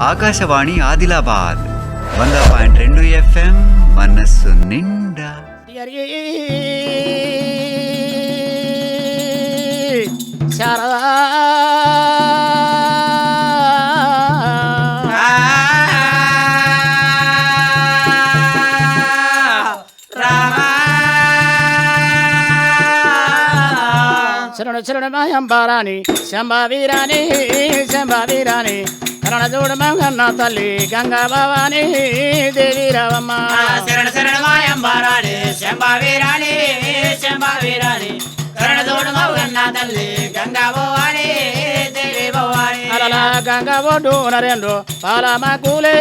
ఆకాశవాణి ఆదిలాబాద్ వంద పాయింట్ రెండు ఎఫ్ఎం మనస్సు నిండా. శారదా. శరణు శరణు మాయంబారాణి శంభావీరాణి శంభావీరాణి. శరణజోడు మంగమ్మ తల్లి గంగా భవాని దేవి రవమ్మ శరణ శరణ మాయంబారాణి శంభా వీరాణి శంభా వీరాణి తల్లి గంగా భవాని దేవి పాలమా కూలే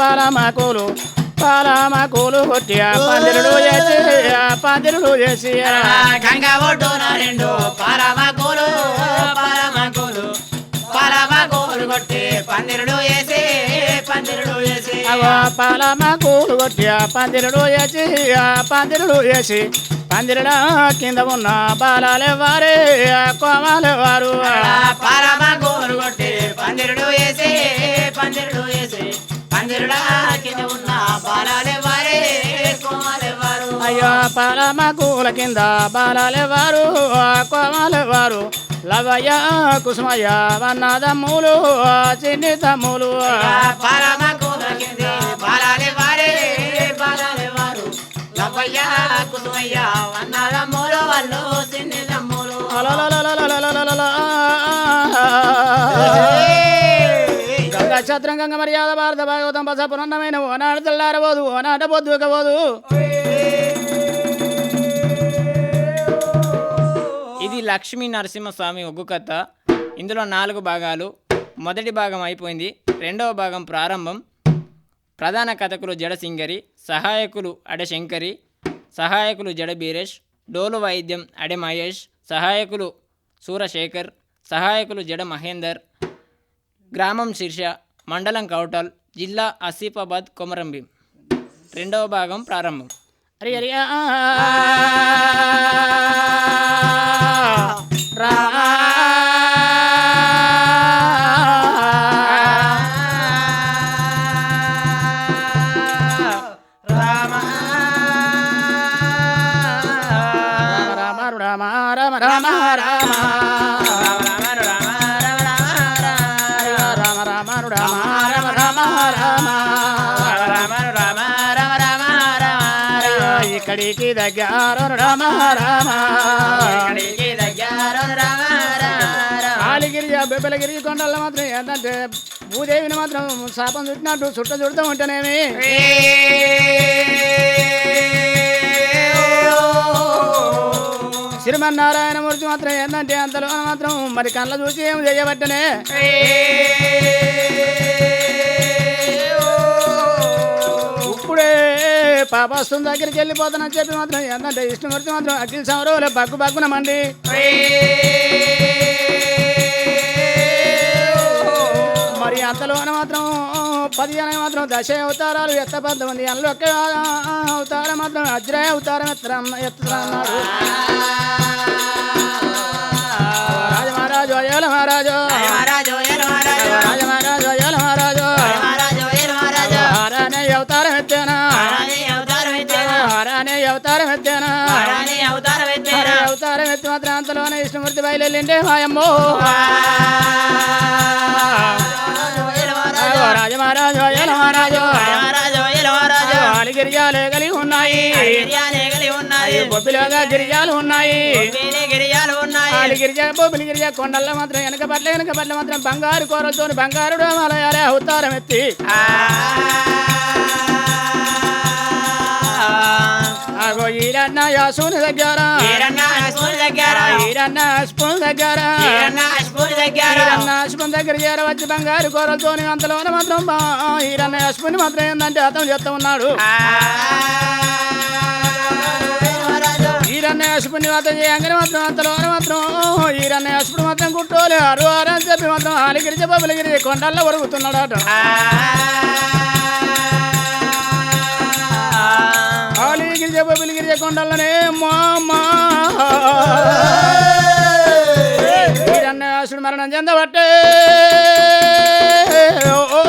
పాలమా కూలు. పాలమా కూలు పందిరుడు చేసి పందిరుడు చేసి. గంగా పాలమా కూలు పాలమా కొట్టి పందిరుడు వేసి పందిరుడు వేసి. కొట్టి పందిరుడు ఆ పందిరుడు కింద ఉన్న బాలాలే వారే కోమాలే వారు పాలమాకులు కొట్టి పందిరుడు వేసి పందిరుడు వేసి. పందిరుడా కింద ఉన్న బాలాలే వారే కోమాలే వారు అయ్యో పాలమాకుల కింద బాలాలే వారు కోమాలే వారు లవయ కుసుమయ వన్నదమ్ములు చిన్ని చిన్నిత కుసుమయ్య గంగ మర్యాద భారత భాగవతం బస పునన్నమైన ఓనాడు తెల్లారబోదు ఓనాడ పొద్దుకపోదు ఇది లక్ష్మీ నరసింహస్వామి ఒగ్గు కథ ఇందులో నాలుగు భాగాలు మొదటి భాగం అయిపోయింది రెండవ భాగం ప్రారంభం ప్రధాన కథకులు జడసింగరి సహాయకులు అడశంకరి సహాయకులు జడ బీరేష్ డోలు వాయిద్యం అడె మహేష్ సహాయకులు సూరశేఖర్ సహాయకులు జడ మహేందర్ గ్రామం శీర్ష మండలం కౌటల్ జిల్లా ఆసిఫాబాద్ కొమరంభీం రెండవ భాగం ప్రారంభం హరి హరి రామా ఇక్కడికి దగ్గర రామ రామ ఆలిగిరి బెబ్బలగిరి కొండల్లో మాత్రం ఏంటంటే భూదేవిని మాత్రం శాపం చుట్టినట్టు చుట్ట చుడుతూ ఉంటేనేమి? శ్రీమన్నారాయణమూర్తి మాత్రం ఏంటంటే అంతలో మాత్రం మరి కళ్ళ చూసి ఏం చేయబట్టనే? ఇప్పుడే పాపస్తుని దగ్గరికి వెళ్ళిపోతానని చెప్పి మాత్రం ఏంటంటే ఇష్టమూర్తి మాత్రం అఖిల్ సౌరవులు బగ్గు బగ్గునమండి అంతలోన మాత్రం పది జన మాత్రం దశ అవతారాలు ఎత్త పద్దమంది అందులో ఒక్క అవతారం మాత్రం అజ్రాయ అవతారం ఎత్తరా ఎత్తన్నాడు రాజమహారాజు అయ్యాల మహారాజు. రాజమహారాజు అయ్యాల మహారాజు. ఆరానే అవతారం ఎత్తేనా? ఆరానే అవతారం ఎత్తేనా? అవతారం ఎత్తి మాత్రం అంతలోనే ఇష్టమూర్తి బయలుండే మాయమ్మో. గిరిజాలే కలిగి ఉన్నాయి. బొబ్బిలోగా గిరిజాలు ఉన్నాయి. గిరిజ బొబ్బిలి గిరిజ కొండల్లో మాత్రం వెనక పట్ల వెనక పట్ల మాత్రం బంగారు కూరలతో బంగారు డోమాలయాలే అవతారం ఎత్తి. ఆగో ఈరన్న యాసుని దగ్గర. ఈరన్న స్కూల్ దగ్గర. ఈరన్న స్పూన్ దగ్గర. స్కూల్ దగ్గర. చేరవచ్చి బంగారు కూరలతో అంతలోనే మాత్రం బా- ఈరన్న స్పూన్ మాత్రం ఏంటంటే అతను చెప్తా ఉన్నాడు. ఈరన్న యశపుని మాత్రం చేయంగానే మాత్రం అంతలోనే మాత్రం ఈరన్న యశపుడు మాత్రం కుట్టోలే అరు అని చెప్పి మాత్రం ఆలిగిరిజ బొబ్బలిగిరి కొండల్లో ఒరుగుతున్నాడు అట ఆలిగిరిజ బొబ్బలిగిరి కొండల్లోనే మా. రావణాసుడు మరణం చెందబట్టే. ఓ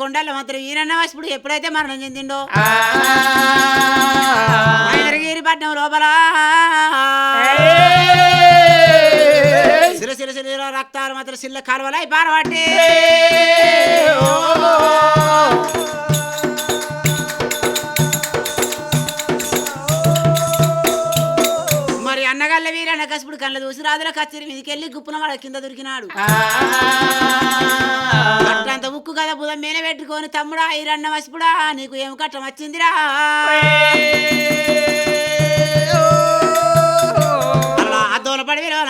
కొండల మాత్రం ఈయన వాసిపుడు ఎప్పుడైతే మరణం చెందిండో? మైనగిరి పట్నం లోపల. సిరసిర సిరిలో రక్తాలు మాత్రం సిల్ల కాలువలై పారబట్టి. ఆకాశపుడు కళ్ళ దోసి రాదుల కచ్చరి మీదకి వెళ్ళి గుప్పున వాడు కింద దొరికినాడు. అంత ఉక్కు కదా బుధం మేన పెట్టుకొని తమ్ముడా ఈరన్న వసిపుడా నీకు ఏం కట్టం వచ్చిందిరా? అలా అద్దోన పడివిలో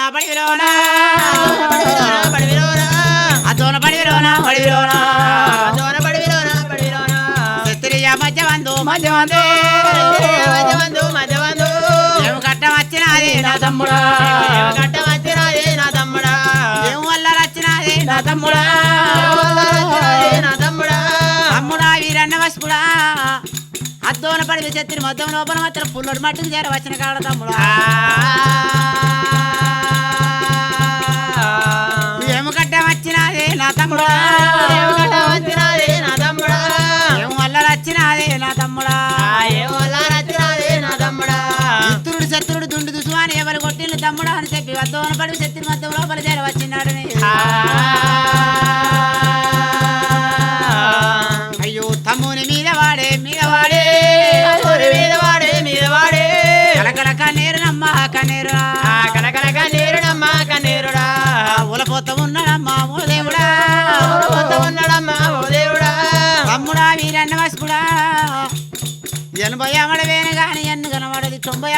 మధ్య వందో మధ్య వందో మధ్య వందో నా తమ్ముడా గడ్డ వచ్చినా నా తమ్ముడా ఏం వల్ల వచ్చినా నా తమ్ముడా నా తమ్ముడా తమ్ముడా వీరన్న వసుడా అద్దోన పడి విచెత్తిన మొత్తం లోపల మాత్రం పుల్లడు మట్టుకు చేర వచ్చిన కాడ తమ్ముడు. ఏమి గడ్డ వచ్చినా నా తమ్ముడా అద్దోన పడి శక్తి మధ్యం లోపల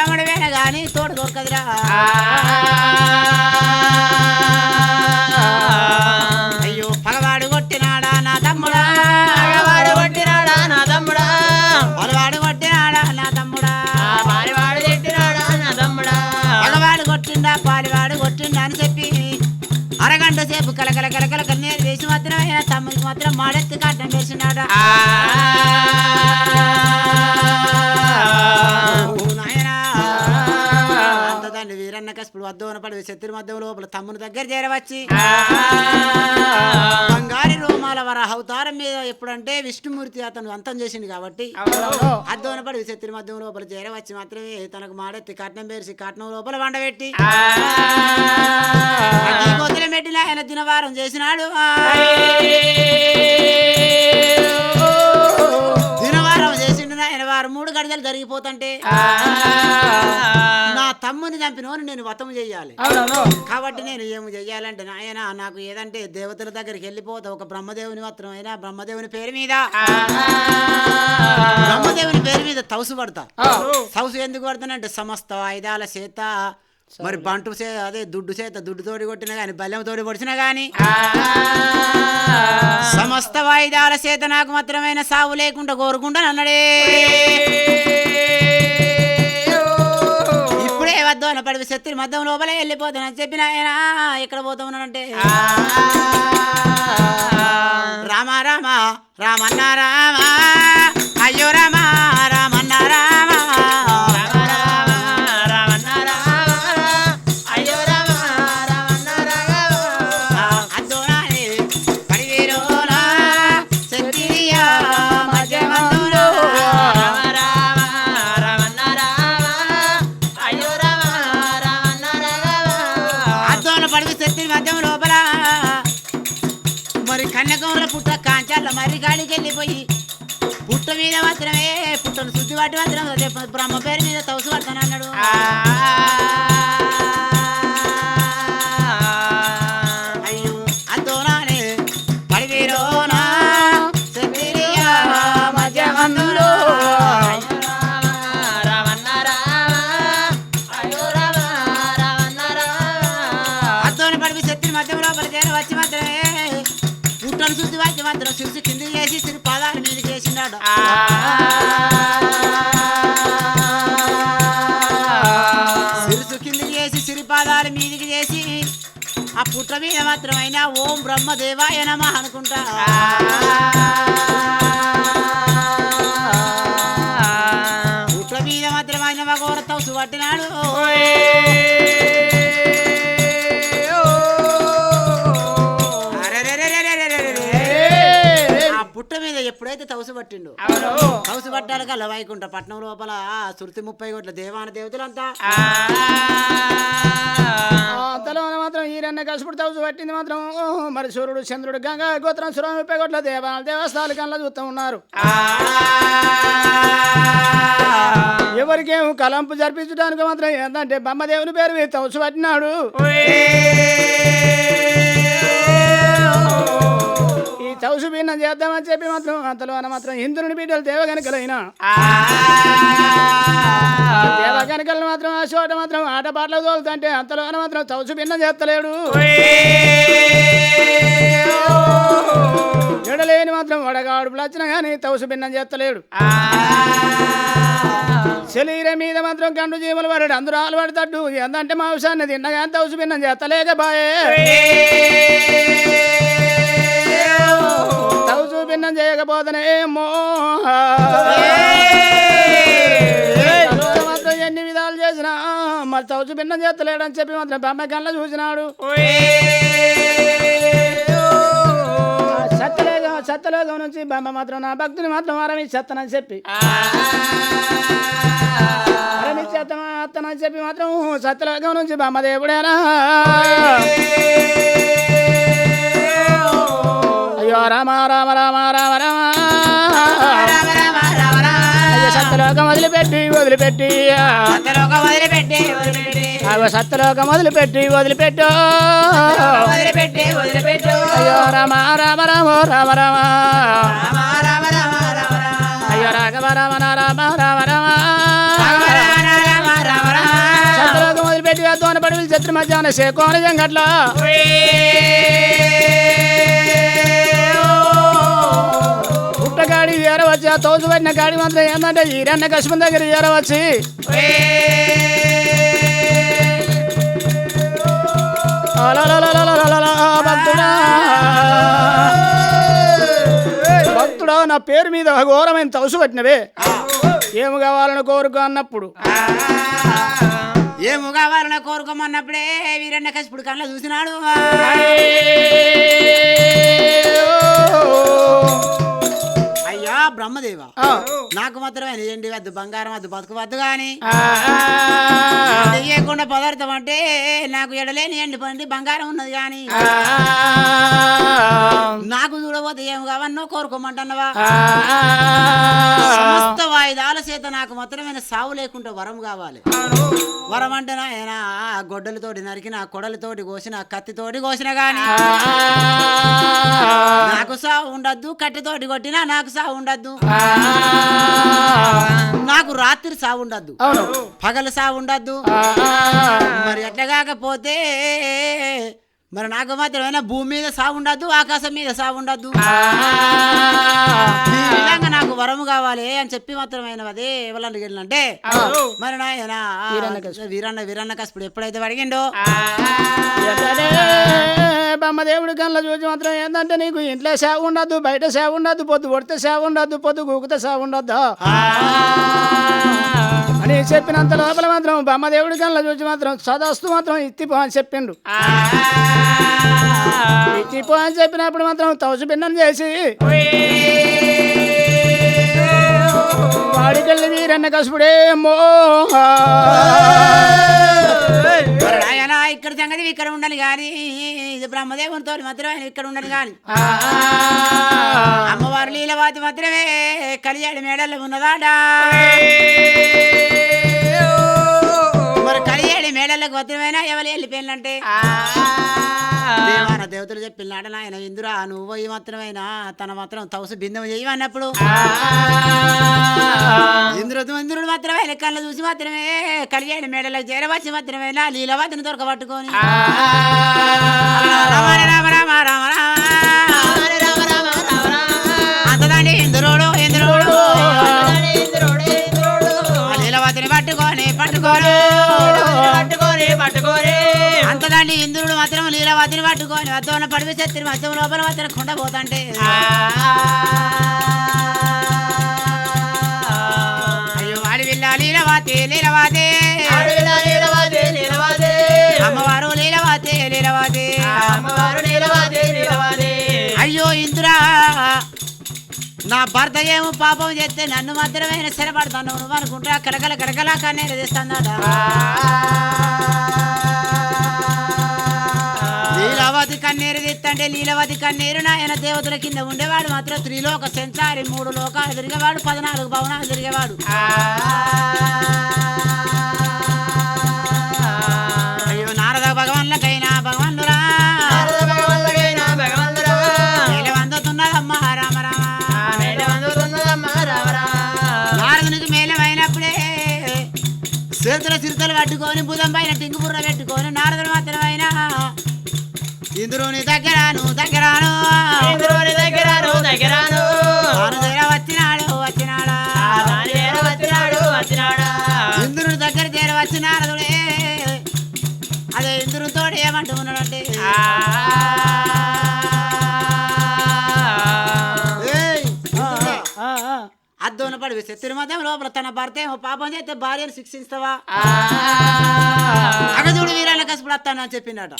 తొంభై అమడవేన గాని తోడు దొరకదురా. అయ్యో పగవాడు కొట్టినాడా నా తమ్ముడా? పగవాడు కొట్టినాడా నా తమ్ముడా? పగవాడు కొట్టిండా పాలివాడు కొట్టిండా అని చెప్పి అరగంట సేపు కలకల కలకల కన్నీరు వేసి మాత్రమే తమ్ముడికి మాత్రం మాడెత్తి కట్టం వేసినాడా? శత్రు మధ్యం లోపల తమ్ముని దగ్గర చేరవచ్చి. బంగారి రోమాల వర అవతారం మీద ఎప్పుడంటే విష్ణుమూర్తి అతను అంతం చేసింది కాబట్టి అద్దోన పడి శత్రు మధ్యం లోపల చేరవచ్చి మాత్రమే తనకు మాడెత్తి కట్నం పేర్చి కట్నం లోపల వండబెట్టి కొద్దిన పెట్టిన ఆయన దినవారం చేసినాడు. ఆయన వారం మూడు గడిదలు జరిగిపోతుంటే నా తమ్ముని చంపినోని నేను వతం చెయ్యాలి కాబట్టి నేను ఏమి చెయ్యాలంటే నాయన నాకు ఏదంటే దేవతల దగ్గరికి వెళ్ళిపోతా ఒక బ్రహ్మదేవుని మాత్రం అయినా బ్రహ్మదేవుని పేరు మీద. బ్రహ్మదేవుని పేరు మీద తౌసు పడతా. తౌసు ఎందుకు పడతానంటే సమస్త ఆయుధాల చేత మరి బంటు చే అదే దుడ్డు చేత దుడ్డు తోడి కొట్టినా గాని బల్లెం తోడి పొడిచినా గాని సమస్త వాయిదాల చేత నాకు మాత్రమైన సావు లేకుండా కోరుకుంటా అన్నడే. ఇప్పుడే వద్దు పడివి శత్రు మధ్యం లోపలే వెళ్ళిపోతానని చెప్పిన ఆయన ఎక్కడ పోతా ఉన్నానంటే రామ రామ రామన్న రామ. గాడికి వెళ్ళిపోయి పుట్ట మీద మాత్రమే పుట్టను శుద్ధి వాటి మాత్రం బ్రహ్మ పేరు మీద తవసు పడతాను అన్నాడు. బ్రహ్మదేవాయ నమ అనుకుంటా. పుట్ట మీద మాత్రమైన మగోర తౌసు ఎప్పుడైతే తవసు పట్టిండు తవసు పట్టాలి కల్లా వైకుంఠ పట్నం లోపల శృతి ముప్పై కోట్ల దేవాన దేవతలంతా. అంతలో మాత్రం ఈరన్న కసుపుడు తవ్వు పట్టింది మాత్రం. మరి సూర్యుడు చంద్రుడు గంగా గోత్రం సురం ముప్పై కోట్ల దేవాలయ దేవస్థానాలు కల్లా చూస్తూ ఉన్నారు. ఎవరికేం కలంపు జరిపించడానికి మాత్రం ఏంటంటే బమ్మదేవుని పేరు మీద తవసు పట్టినాడు. తవసు భిన్నం చేద్దామని చెప్పి మాత్రం అంతలో మాత్రం ఇంద్రుని బిడ్డలు దేవగనికలైన దేవగనికలు మాత్రం ఆ చోట మాత్రం ఆట పాటలు తోలుతుంటే అంతలో మాత్రం తవసు భిన్నం చేస్తలేడు. ఎడలేని మాత్రం వడగాడుపులు వచ్చినా కానీ తవసు భిన్నం చేస్తలేడు. శరీరం మీద మాత్రం కండు జీవులు పడడు అందరూ ఆలు పడతాడు ఎంతంటే మాంసాన్ని తిన్నగా తవసు భిన్నం చేస్తలేక బాయే. ఎన్ని విధాలు చేసినా మరి తవసు భిన్నం చేస్తలేడని చెప్పి మాత్రం బొమ్మ కళ్ళ చూసినాడు. సత్యలోకం సత్యలోకం నుంచి బొమ్మ మాత్రం నా భక్తుని మాత్రం వరమిచ్చేస్తానని చెప్పి. వరమిచ్చేస్తానని చెప్పి మాత్రం సత్యలోకం నుంచి బొమ్మ దేవుడేనా అయ్యో రామ రామ రామ రామ రామ. సత్యలోకం వదిలిపెట్టి వదిలిపెట్టి వదిలిపెట్టి వదిలిపెట్టి అయ్యో సత్యలోకం వదిలిపెట్టి వదిలిపెట్టు వదిలిపెట్టి వదిలిపెట్టు అయ్యో రామ రామ రామ రామ రామ రామ రామ రామ రామ రామ అయ్యో రాఘవ రామ రామ రామ రామ సత్యలోకం వదిలిపెట్టి దోన పడి శత్రు మధ్యాహ్న శేకోని జంగట్ల వచ్చి ఆ తోచు పట్టిన గాడి మాత్రం ఏమంటే ఈరన్న కశ్మం దగ్గర ఈర వచ్చి భక్తుడా. నా పేరు మీద ఘోరమైన తవసు పట్టినవే. ఏమి కావాలని కోరుకో అన్నప్పుడు. ఏమి కావాలని కోరుకోమన్నప్పుడే వీరన్న కసిపుడు కళ్ళ చూసినాడు. బ్రహ్మదేవ. నాకు మాత్రమే ఎండి వద్దు బంగారం వద్దు బతుకు వద్దు గాని. ఆ, చెయ్యకుండా పదార్థం అంటే నాకు ఎడలేని ఎండి పండి బంగారం ఉన్నది గాని. ఆ, నాకు చూడబోతే ఏమి కావన్నో కోరుకోమంటున్నావా? సమస్త వాయిదాల చేత నాకు మాత్రమే సావు లేకుండా వరం కావాలి. వరం అంటే నాయన గొడ్డలతోటి నరికిన కొడలతోటి కోసిన కత్తితోటి కోసిన గాని. నాకు సావు ఉండద్దు కట్టెతోటి కొట్టినా నాకు సావు ఉండద్దు. నాకు రాత్రి సావు ఉండద్దు. పగలు సావు ఉండద్దు. మరి ఎట్లా కాకపోతే మరి నాకు మాత్రమేనా భూమి మీద సావు ఉండద్దు ఆకాశం మీద సావు ఉండద్దు. విధంగా నాకు వరము కావాలి అని చెప్పి మాత్రమైన అదే ఎవరంటే వెళ్ళినంటే మరి నాయన వీరన్న వీరన్న కసుపుడు ఎప్పుడైతే అడిగిండో. బొమ్మదేవుడి కళ్ళ చూసి మాత్రం ఏంటంటే నీకు ఇంట్లో సేవ ఉండద్దు బయట సేవ ఉండద్దు పొద్దు కొడితే సేవ ఉండద్దు పొద్దు గూకితే సేవ ఉండద్దు? అని చెప్పినంత లోపల మాత్రం బొమ్మదేవుడి కళ్ళ చూసి మాత్రం సదస్తు మాత్రం ఇత్తిపో అని చెప్పిండు. ఇత్తిపో అని చెప్పినప్పుడు మాత్రం తౌసు భిన్నం చేసి వాడికెళ్ళి వీరన్న కసుపుడే మో ఇక్కడ సంగతి ఇక్కడ ఉండాలి కానీ ఇది బ్రహ్మదేవునితో మాత్రమే ఇక్కడ ఉండాలి కానీ. అమ్మవారు లీలవాతి మాత్రమే కలియాడి మేడల్లో ఉన్నదాట. మరి మేడలకు మాత్రమేనా ఎవరు వెళ్ళిపోయిందంటే దేవాన దేవతలు చెప్పినాడ నాయన ఇందురా నువ్వు పోయి మాత్రమేనా తన మాత్రం తవసు బిందం చేయి అన్నప్పుడు. ఇంద్రుడు ఇంద్రుడు మాత్రమే లెక్కల్లో చూసి మాత్రమే కలియాడి మేడలకు చేరవచ్చి మాత్రమేనా లీలవాతిని దొరకబట్టుకొని. రామ రామ రామ రామ రామ అంతదాన్ని ఇంద్రుడు ఇంద్రుడు. ఆ లీలవతిని పట్టుకొని పట్టుకొని. పట్టుకోరే. అంతదాన్ని ఇంద్రుడు మాత్రం లీలవతిని పట్టుకొని వద్దన్న పడివి చెత్తిని మధ్యం లోపల మాత్రం కొండ పోతంటే. అయ్యో వాడి విల్ల లీలవతి లీలవతి. అమ్మవారు లీలవతి లీలవతి. అయ్యో ఇంద్రా నా భర్త ఏమో పాపం చేస్తే నన్ను మాత్రమే స్థిరపడతాను. నువ్వు అనుకుంటా కలకల కలకల కానీ తెస్తాందట. లీలవతి కన్నీరు తీస్తంటే లీలవతి కన్నీరు నాయన దేవతల కింద ఉండేవాడు మాత్రం త్రిలోక సెంచారి మూడు లోకాలు తిరిగేవాడు పద్నాలుగు భవనాలు తిరిగేవాడు. పట్టుకొని బుధం పైన టింగు బుర్ర పెట్టుకొని నారదుడు మాత్రమైనా. ఇంద్రుని దగ్గరాను దగ్గరాను. తాను దగ్గర వచ్చినాడు వచ్చినాడా? ఇంద్రుని దగ్గర చేర వచ్చి నారదుడే. అదే ఇంద్రునితో ఏమంటూ ఉన్నాడంటే అద్దోన పడి శత్రు మధ్యం లోపల తన భర్త ఏమో పాపం చేస్తే భార్యను శిక్షిస్తావా అగదుడు వీరాల కసుపుడు వస్తాను అని చెప్పిండట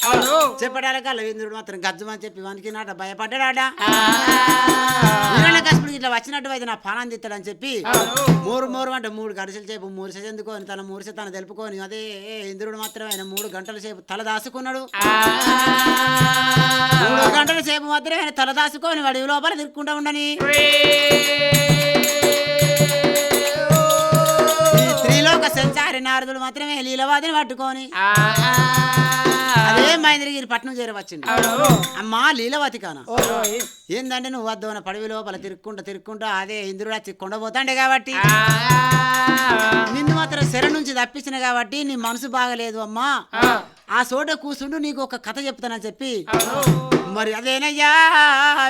చెప్పడాలకల్లా ఇంద్రుడు మాత్రం గజ్జమని చెప్పి వణికినాట భయపడ్డాడ వీరాల కసుపుడు ఇట్లా వచ్చినట్టు అయితే నా పానం తిత్తాడని చెప్పి మూడు మూడు అంటే మూడు గడిసెల సేపు మూరిస చెందుకొని తన మూరిస తన తెలుపుకొని అదే ఇంద్రుడు మాత్రం ఆయన మూడు గంటల సేపు తల దాసుకున్నాడు మూడు గంటల సేపు మాత్రం ఆయన తల దాసుకొని వాడి లోపల తిరుక్కుంటా ఉండని. త్రిలోక సంచారి నారదుడు మాత్రమే లీలవాదిని పట్టుకొని. అదే మహేంద్రగిరి పట్నం చేరవచ్చింది అమ్మా లీలవతి కాన? ఏందంటే నువ్వు వద్దోన పడవి లోపల తిరుక్కుంటా తిరుక్కుంటా అదే ఇంద్రుడు కొండపోతాండే కాబట్టి. నిన్ను మాత్రం శర నుంచి తప్పించిన కాబట్టి నీ మనసు బాగలేదు అమ్మా. ఆ. చోట కూర్చుండు నీకు ఒక కథ చెప్తానని చెప్పి. మరి అదేనయ్యా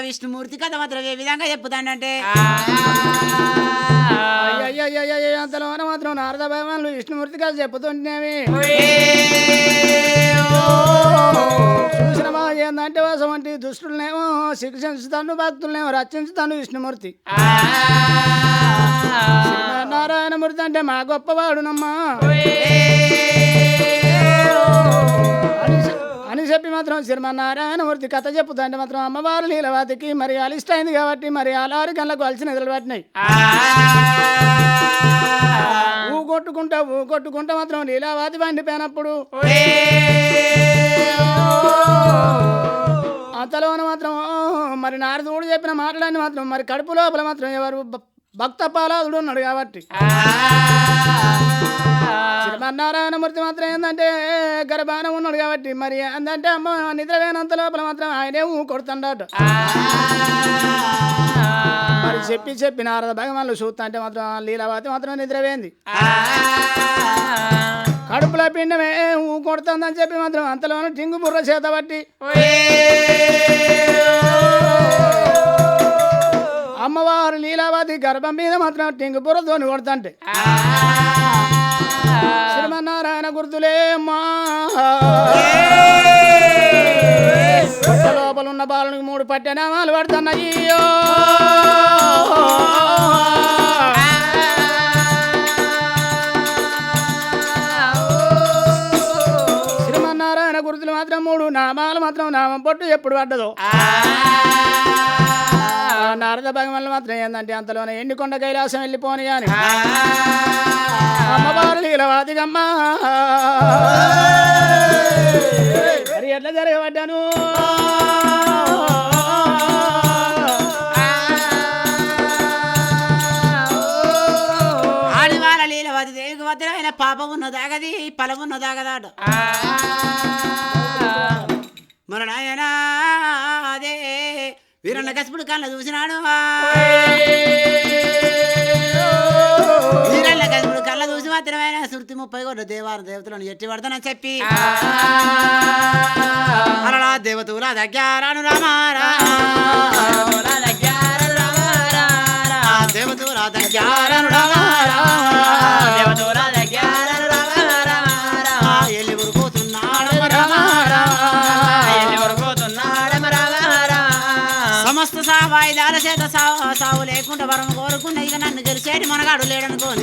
విష్ణుమూర్తి కథ మాత్రం ఏ విధంగా అయ్యయ్యయ్యయ్య అంతలోన మాత్రం నారద భగవాన్లు విష్ణుమూర్తి గారు చెప్పుతుంటేవి చూసినమా ఏందంటే వాసం వంటి దుష్టులనేమో శిక్షించుతాను భక్తులనేమో రక్షించుతాను విష్ణుమూర్తి నారాయణమూర్తి అంటే మా గొప్పవాడునమ్మా అని చెప్పి మాత్రం శ్రీమన్నారాయణమూర్తి కథ చెప్పుతుంటే మాత్రం అమ్మవారు లీలవాతికి మరి అలిష్టమైంది కాబట్టి మరి అలారు గంటలకు అలసిన నిద్రలు పట్టినాయి. ఊ కొట్టుకుంటా ఊ కొట్టుకుంటా మాత్రం లీలావాతి పండిపోయినప్పుడు. అంతలోన మాత్రం మరి నారదుడు చెప్పిన మాటలన్నీ మాత్రం మరి కడుపు లోపల మాత్రం ఎవరు భక్త పాలాదుడు ఉన్నాడు కాబట్టి. శ్రీమన్నారాయణమూర్తి మాత్రం ఏంటంటే గర్భాన ఉన్నాడు కాబట్టి మరి ఏంటంటే అమ్మ నిద్రపోయినంత లోపల మాత్రం ఆయనే ఊ కొడుతుండట మరి చెప్పి చెప్పి నారద భగవాన్లు చూస్తా అంటే మాత్రం లీలావతి మాత్రం నిద్రపోయింది. కడుపులో పిండమే ఊ కొడుతుందని చెప్పి మాత్రం అంతలోనే టింగు బుర్ర చేత పట్టి. అమ్మవారు లీలావతి గర్భం మీద మాత్రం టింగు బుర్రతోని కొడుతుంటే. శ్రీమన్నారాయణ గుర్తులే పొట్ట లోపల ఉన్న బాలునికి మూడు పట్టెనామాలు పడుతున్నాయి. శ్రీమన్నారాయణ గుర్తులు మాత్రం మూడు నామాలు మాత్రం నామం పొట్టు ఎప్పుడు పడ్డదో. నారద భగవాన్లు మాత్రం ఏందంటే అంతలోనే ఎండికొండ కైలాసం వెళ్ళిపోని అని అమ్మవారు లీలవాదిగమ్మా. మరి ఎట్లా జరగబడ్డాను? ఆయన పాపం ఉన్న దాగది ఫలం ఉన్న దాగదాడు మన నాయన అదే వీరన్న కసిపుడు కళ్ళ చూసినాడు. వీరన్న కసిపుడు కళ్ళ చూసి మాత్రమే శృతి ముప్పై కోట్ల దేవాల దేవతలను ఎట్టి పడతానని చెప్పి. అలా దేవతల దగ్గరాను రామారా. దేవతల దగ్గరాను మనగాడు లేడనుకోని.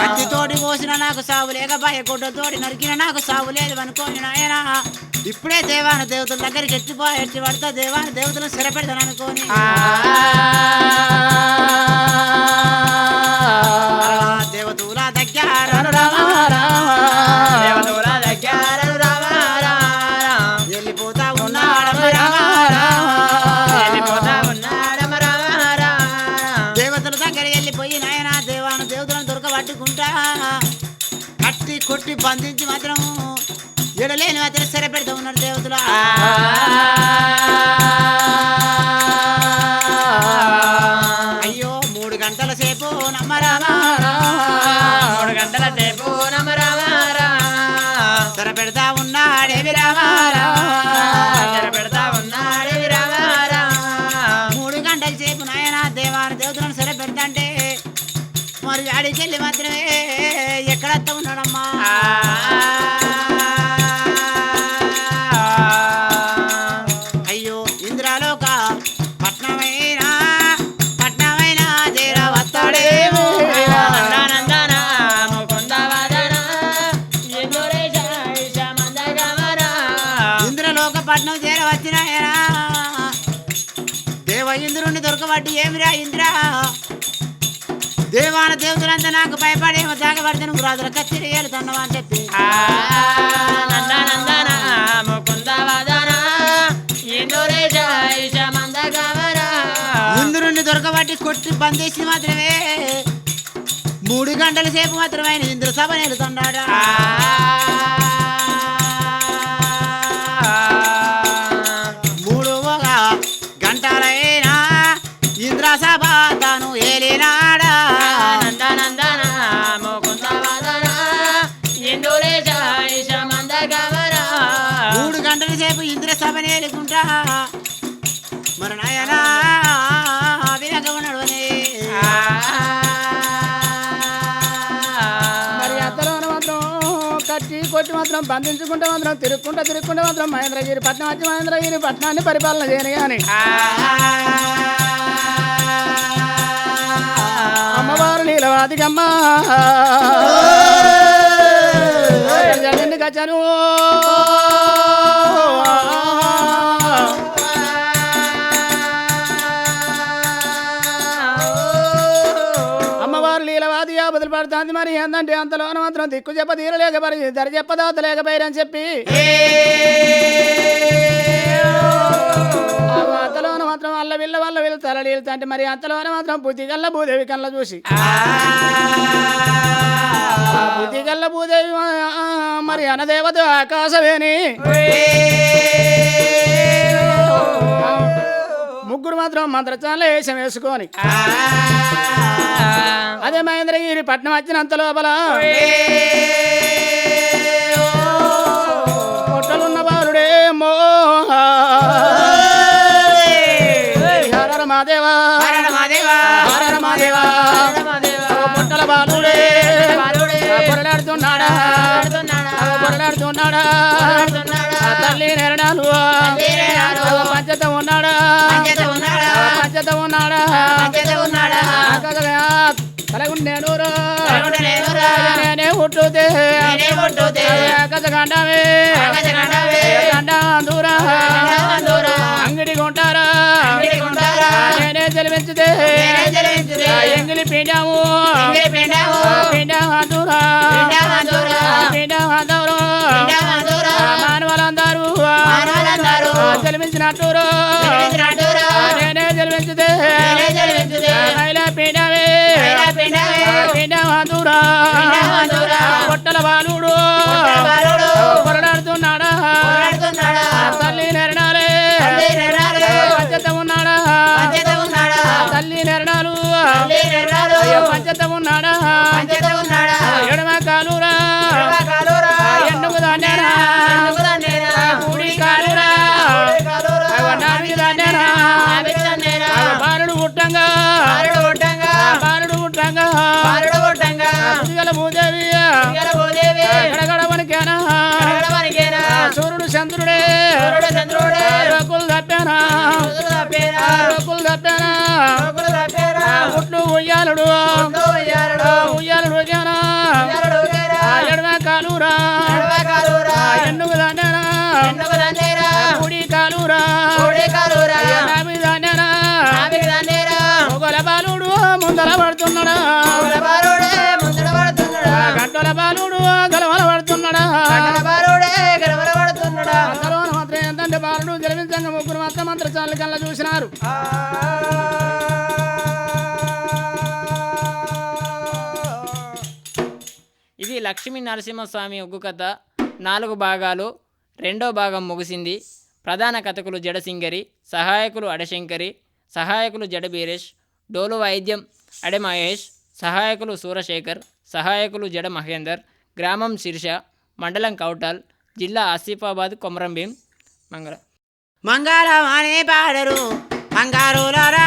కత్తితోటి కోసిన నాకు సావు లేక భయకొడ్డతోటి నరికిన నాకు సావు లేదు అనుకోని నాయన. ఇప్పుడే దేవాన దేవతల దగ్గరికి ఎట్టిపో ఎట్టి పడతా దేవాన దేవతలను స్థిరపెడతాను అనుకోని. పోయి వెళ్ళిపోయి నాయన దేవతలను దొరకబట్టుకుంటా. కట్టి కొట్టి బంధించి మాత్రం ఎడలేని మాత్రం సరే పెడతా ఉన్నారు దేవతలు. పట్నం చేర వచ్చినాయనా దేవ ఇంద్రుణ్ణి దొరకబట్టి ఏమిరా ఇంద్ర? దేవాన దేవతలంతా నాకు భయపడేమో జాగబడితే నువ్వు రాజుల కచ్చిరి వెళ్తున్నావా అని చెప్పి. ఇంద్రుణ్ణి దొరకబట్టి కొట్టి బంధించి మాత్రమే. మూడు గంటల సేపు మాత్రమే ఇంద్ర సభ వెళ్తున్నాడు కొట్టి మాత్రం బంధించుకుంటే మాత్రం తిరుక్కుంటా తిరుక్కుంటే మాత్రం మహేంద్రగిరి పట్నం వచ్చి మహేంద్రగిరి పట్నాన్ని పరిపాలన చేయను కానీ అమ్మవారు నీలవాదికమ్మ. జరిగింది ఏందంటే అంతలోన మాత్రం దిక్కు చెప్ప తీరలేక మరి ధర చెప్పదాత లేకపోయారని చెప్పి. అంతలోన మాత్రం విల్ల వల్ల వీళ్ళు తలడి అంటే మరి అంతలోన మాత్రం బుద్ధి గల్ల భూదేవి కళ్ళ చూసి. బుద్ధి గల్ల భూదేవి మరి అనదేవత ఆకాశవేని ముగ్గురు మాత్రం మంత్రచాల వేషం వేసుకొని. అదే మహేంద్రగిరి పట్నం వచ్చినంత లోపల. పొట్టలున్న బాలుడే మో. హర మాదేవా హర మాదేవా పొట్టల బాలుడే. పొరలాడుతున్నాడా. పొరలాడుతున్నాడా. తల్లి నెరడాలు పంచత ఉన్నాడా. పంచత ఉన్నాడా. కలగుండేనూరు నేనే పుట్టుతే గజగండమే గండూరా అంగడి కొంటారా నేనే తెలివించితే ఎంగిలి పిండాము. పిండా పిండా పిండా జలిపించినట్టురు నేనే పిండమే దూర పొట్టల బాలుడు. పొరడాడుతున్నాడా తల్లి నెరడాలే. పంచత ఉన్నాడా తల్లి పంచత ఉన్నాడా పుదిగల భూదేవి సూర్యుడు చంద్రుడే. రకులు తప్పానా? రకులు తప్పానా? పుట్లు ఉయ్యాలుడు. ఉయ్యాలుడు. ఎడమ కాలురా. ఎన్నుకు దాన్నేనా? కుడి కాలురా. నాభిదాన్యనా ఒకల బాలుడు ముందర పడుతున్నాడా? చాలు కల్లా చూసినారు. ఇది లక్ష్మీ నరసింహస్వామి ఒగ్గు కథ. నాలుగు భాగాలు. రెండో భాగం ముగిసింది. ప్రధాన కథకులు జడసింగరి సహాయకులు అడశంకరి సహాయకులు జడ బీరేష్ డోలు వాయిద్యం అడె మహేష్ సహాయకులు సూరశేఖర్ సహాయకులు జడ మహేందర్ గ్రామం శిర్ష మండలం కౌటాల్ జిల్లా ఆసిఫాబాద్ కొమరంభీం మంగళ. మంగళం అనే పాడరు బంగారులరా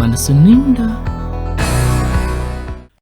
మనసు నిండా